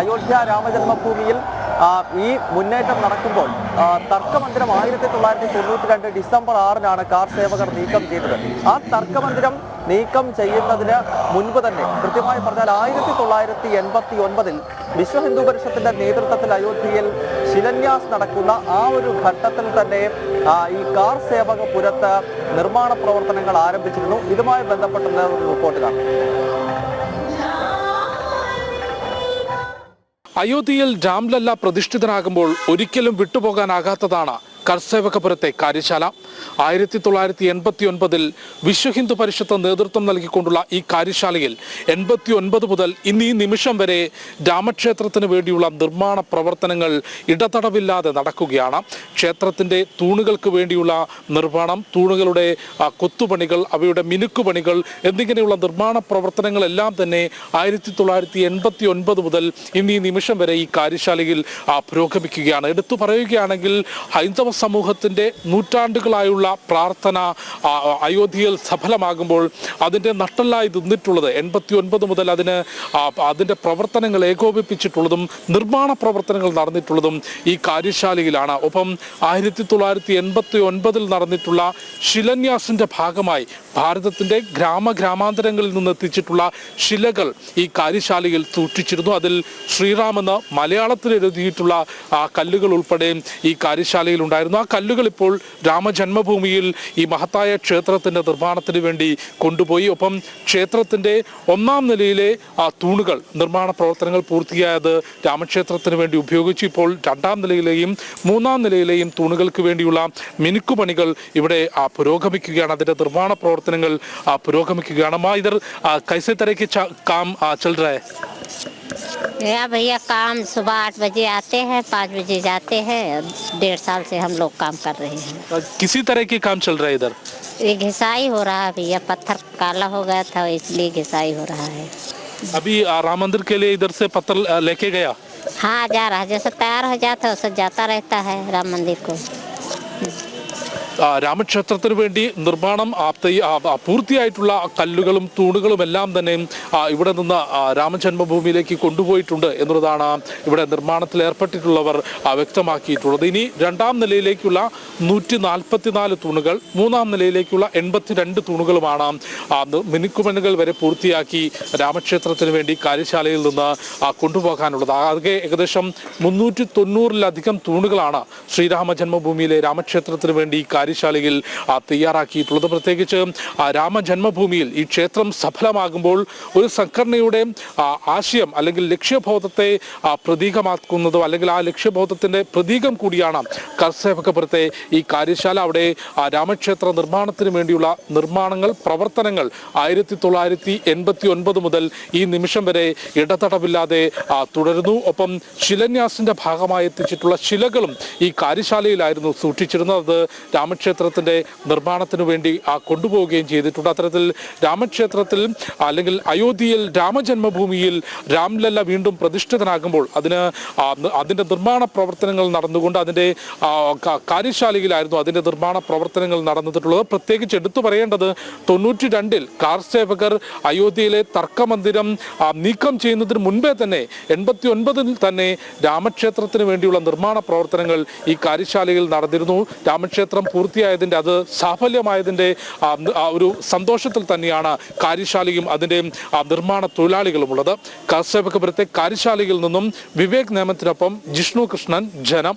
അയോധ്യ രാമജന്മഭൂമിയിൽ ഈ മുന്നേറ്റം നടക്കുമ്പോൾ തർക്കമന്ദിരം ആയിരത്തി തൊള്ളായിരത്തി തൊണ്ണൂറ്റി രണ്ട് ഡിസംബർ ആറിനാണ് കാർ സേവകർ നീക്കം ചെയ്തത്. ആ തർക്കമന്ദിരം നീക്കം ചെയ്യുന്നതിന് മുൻപ് തന്നെ കൃത്യമായി പറഞ്ഞാൽ ആയിരത്തി തൊള്ളായിരത്തി എൺപത്തി ഒൻപതിൽ വിശ്വ ഹിന്ദു പരിഷത്തിന്റെ നേതൃത്വത്തിൽ അയോധ്യയിൽ ശിലന്യാസ് നടക്കുന്ന ആ ഒരു ഘട്ടത്തിൽ തന്നെ ഈ കാർ സേവക സേവകപുരത്ത് നിർമ്മാണ പ്രവർത്തനങ്ങൾ ആരംഭിച്ചിരുന്നു. ഇതുമായി ബന്ധപ്പെട്ടുള്ള റിപ്പോർട്ട് കാണാം. അയോധ്യയിൽ രാംലല്ല പ്രതിഷ്ഠിതനാകുമ്പോൾ ഒരിക്കലും വിട്ടുപോകാനാകാത്തതാണ് കർസേവകപുരത്തെ കാര്യശാല. ആയിരത്തി തൊള്ളായിരത്തി എൺപത്തി ഒൻപതിൽ വിശ്വ ഹിന്ദു പരിഷത്ത് നേതൃത്വം നൽകിക്കൊണ്ടുള്ള ഈ കാര്യശാലയിൽ എൺപത്തി ഒൻപത് മുതൽ ഇന്നീ നിമിഷം വരെ രാമക്ഷേത്രത്തിന് വേണ്ടിയുള്ള നിർമ്മാണ പ്രവർത്തനങ്ങൾ ഇടതടവില്ലാതെ നടക്കുകയാണ്. ക്ഷേത്രത്തിന്റെ തൂണുകൾക്ക് വേണ്ടിയുള്ള നിർമ്മാണം തൂണുകളുടെ കൊത്തുപണികൾ അവയുടെ മിനുക്കുപണികൾ എന്നിങ്ങനെയുള്ള നിർമ്മാണ പ്രവർത്തനങ്ങളെല്ലാം തന്നെ ആയിരത്തി തൊള്ളായിരത്തി എൺപത്തി ഒൻപത് മുതൽ ഇന്നീ നിമിഷം വരെ ഈ കാര്യശാലയിൽ പുരോഗമിക്കുകയാണ്. എടുത്തു പറയുകയാണെങ്കിൽ ഹൈന്ദവ സമൂഹത്തിന്റെ നൂറ്റാണ്ടുകളായുള്ള പ്രാർത്ഥന അയോധ്യയിൽ സഫലമാകുമ്പോൾ അതിന്റെ നട്ടല്ലായി നിന്നിട്ടുള്ളത് എൺപത്തി ഒൻപത് മുതൽ അതിന് അതിന്റെ പ്രവർത്തനങ്ങൾ ഏകോപിപ്പിച്ചിട്ടുള്ളതും നിർമ്മാണ പ്രവർത്തനങ്ങൾ നടന്നിട്ടുള്ളതും ഈ കാര്യശാലയിലാണ്. ഒപ്പം ആയിരത്തി തൊള്ളായിരത്തി എൺപത്തി ഒൻപതിൽ നടന്നിട്ടുള്ള ശിലന്യാസിന്റെ ഭാഗമായി ഭാരതത്തിന്റെ ഗ്രാമ ഗ്രാമാന്തരങ്ങളിൽ നിന്ന് എത്തിച്ചിട്ടുള്ള ശിലകൾ ഈ കാര്യശാലയിൽ സൂക്ഷിച്ചിരുന്നു. അതിൽ ശ്രീറാമെന്ന് മലയാളത്തിൽ എഴുതിയിട്ടുള്ള കല്ലുകൾ ഉൾപ്പെടെ ഈ കാര്യശാലയിൽ ഉണ്ടായിരുന്നു. ആ കല്ലുകൾ ഇപ്പോൾ രാമജന്മഭൂമിയിൽ ഈ മഹത്തായ ക്ഷേത്രത്തിന്റെ നിർമ്മാണത്തിന് വേണ്ടി കൊണ്ടുപോയി. ഒപ്പം ക്ഷേത്രത്തിന്റെ ഒന്നാം നിലയിലെ ആ തൂണുകൾ നിർമ്മാണ പ്രവർത്തനങ്ങൾ പൂർത്തിയായത് രാമക്ഷേത്രത്തിന് വേണ്ടി ഉപയോഗിച്ചു. ഇപ്പോൾ രണ്ടാം നിലയിലെയും മൂന്നാം നിലയിലെയും തൂണുകൾക്ക് വേണ്ടിയുള്ള മിനുക്കുപണികൾ ഇവിടെ ആ, പുരോഗമിക്കുകയാണ്. അതിന്റെ നിർമ്മാണ പ്രവർത്തനങ്ങൾ പുരോഗമിക്കുകയാണ്. മാ ഇതർ കൈസെ തരയ്ക്ക് കാം ആ, भैया भैया काम सुबह आठ बजे आते हैं पाँच बजे जाते हैं डेढ़ साल से हम लोग काम कर रहे हैं। किसी तरह के काम चल रहा है इधर? ये घिसाई हो रहा है भैया पत्थर काला हो गया था इसलिए घिसाई हो रहा है। अभी राम मंदिर के लिए इधर से पत्थर लेके गया? हाँ जा रहा है जैसे तैयार हो जाता है वैसे जाता रहता है राम मंदिर को। രാമക്ഷേത്രത്തിന് വേണ്ടി നിർമ്മാണം പൂർത്തിയായിട്ടുള്ള കല്ലുകളും തൂണുകളും എല്ലാം തന്നെ ഇവിടെ നിന്ന് രാമജന്മഭൂമിയിലേക്ക് കൊണ്ടുപോയിട്ടുണ്ട് എന്നുള്ളതാണ് ഇവിടെ നിർമ്മാണത്തിൽ ഏർപ്പെട്ടിട്ടുള്ളവർ വ്യക്തമാക്കിയിട്ടുള്ളത്. ഇനി രണ്ടാം നിലയിലേക്കുള്ള നൂറ്റി നാൽപ്പത്തിനാല് തൂണുകൾ മൂന്നാം നിലയിലേക്കുള്ള എൺപത്തിരണ്ട് തൂണുകളുമാണ് മിനുക്കുമണ്ണുകൾ വരെ പൂർത്തിയാക്കി രാമക്ഷേത്രത്തിന് വേണ്ടി കാര്യശാലയിൽ നിന്ന് കൊണ്ടുപോകാനുള്ളത്. ആകെ ഏകദേശം മുന്നൂറ്റി തൊണ്ണൂറിലധികം തൂണുകളാണ് ശ്രീരാമ ജന്മഭൂമിയിലെ രാമക്ഷേത്രത്തിന് വേണ്ടി കാര്യശാലയിൽ തയ്യാറാക്കിയിട്ടുള്ളത്. പ്രത്യേകിച്ച് രാമജന്മഭൂമിയിൽ ഈ ക്ഷേത്രം സഫലമാകുമ്പോൾ ഒരു സംഘടനയുടെ ആശയം അല്ലെങ്കിൽ ലക്ഷ്യബോധത്തെ പ്രതീകമാക്കുന്നതോ അല്ലെങ്കിൽ ആ ലക്ഷ്യബോധത്തിന്റെ പ്രതീകം കൂടിയാണ് കർസേവകപുരത്തെ ഈ കാര്യശാല. അവിടെ രാമക്ഷേത്ര നിർമ്മാണത്തിന് വേണ്ടിയുള്ള നിർമ്മാണങ്ങൾ പ്രവർത്തനങ്ങൾ ആയിരത്തി തൊള്ളായിരത്തി എൺപത്തി ഒൻപത് മുതൽ ഈ നിമിഷം വരെ ഇടതടവില്ലാതെ തുടരുന്നു. ഒപ്പം ശിലന്യാസിന്റെ ഭാഗമായി എത്തിച്ചിട്ടുള്ള ശിലകളും ഈ കാര്യശാലയിലായിരുന്നു സൂക്ഷിച്ചിരുന്നത്. അത് രാമക്ഷേത്രത്തിന്റെ നിർമ്മാണത്തിന് വേണ്ടി കൊണ്ടുപോവുകയും ചെയ്തിട്ടുണ്ട്. അത്തരത്തിൽ രാമക്ഷേത്രത്തിൽ അല്ലെങ്കിൽ അയോധ്യയിൽ രാമജന്മഭൂമിയിൽ രാംലല്ല വീണ്ടും പ്രതിഷ്ഠിതനാകുമ്പോൾ അതിന് അതിന്റെ നിർമ്മാണ പ്രവർത്തനങ്ങൾ നടന്നുകൊണ്ട് അതിന്റെ കാര്യശാലയിലായിരുന്നു അതിന്റെ നിർമ്മാണ പ്രവർത്തനങ്ങൾ നടന്നിട്ടുള്ളത്. പ്രത്യേകിച്ച് എടുത്തു പറയേണ്ടത് തൊണ്ണൂറ്റി രണ്ടിൽ കാർ സേവകർ അയോധ്യയിലെ തർക്കമന്ദിരം നീക്കം ചെയ്യുന്നതിന് മുൻപേ തന്നെ എൺപത്തി ഒൻപതിൽ തന്നെ രാമക്ഷേത്രത്തിന് വേണ്ടിയുള്ള നിർമ്മാണ പ്രവർത്തനങ്ങൾ ഈ കാര്യശാലയിൽ നടന്നിരുന്നു. രാമക്ഷേത്രം പൂർത്തിയായതിന്റെ അത് ആ ഒരു സന്തോഷത്തിൽ തന്നെയാണ് കാര്യശാലയും അതിന്റെ നിർമ്മാണ തൊഴിലാളികളും ഉള്ളത് കാർസേവകപുരത്തെ കാര്യശാലയിൽ നിന്നും വിവേക് നിയമത്തിനൊപ്പം ജിഷ്ണു കൃഷ്ണൻ ജനം.